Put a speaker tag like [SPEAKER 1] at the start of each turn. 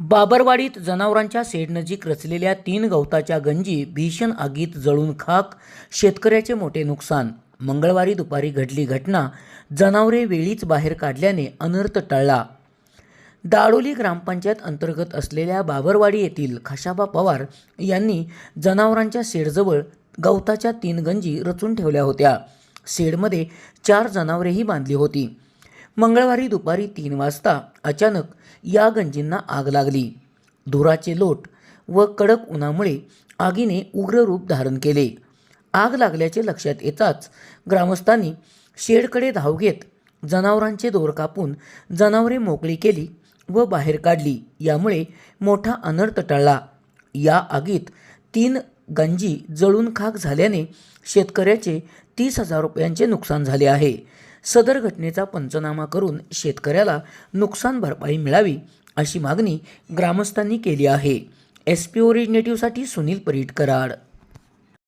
[SPEAKER 1] बाबरवाडीत जनावरांच्या शेडनजीक रचलेल्या तीन गवताच्या गंजी भीषण आगीत जळून खाक शेतकऱ्याचे मोठे नुकसान. मंगळवारी दुपारी घडली घटना जनावरे वेळीच बाहेर काढल्याने अनर्थ टळला. दाडोली ग्रामपंचायत अंतर्गत असलेल्या बाबरवाडी येथील खशाबा पवार यांनी जनावरांच्या शेडजवळ गवताच्या तीन गंजी रचून ठेवल्या होत्या. शेडमध्ये चार जनावरेही बांधली होती. मंगळवारी दुपारी तीन वाजता अचानक या गंजींना आग लागली. धुराचे लोट व कडक उन्हामुळे आगीने उग्र रूप धारण केले. आग लागल्याचे लक्षात येताच ग्रामस्थांनी शेडकडे धाव घेत जनावरांचे दोर कापून जनावरे मोकळी केली व बाहेर काढली. यामुळे मोठा अनर्थ टळला. या आगीत तीन गंजी जळून खाक झाल्याने शेतकऱ्याचे तीस हजार रुपयांचे नुकसान झाले आहे. सदर घटनेचा पंचनामा करून शेतकऱ्याला नुकसान भरपाई मिळावी अशी मागणी ग्रामस्थांनी केली आहे. एस पी ओरिजिनेटिव्हसाठी सुनील परीट कराड.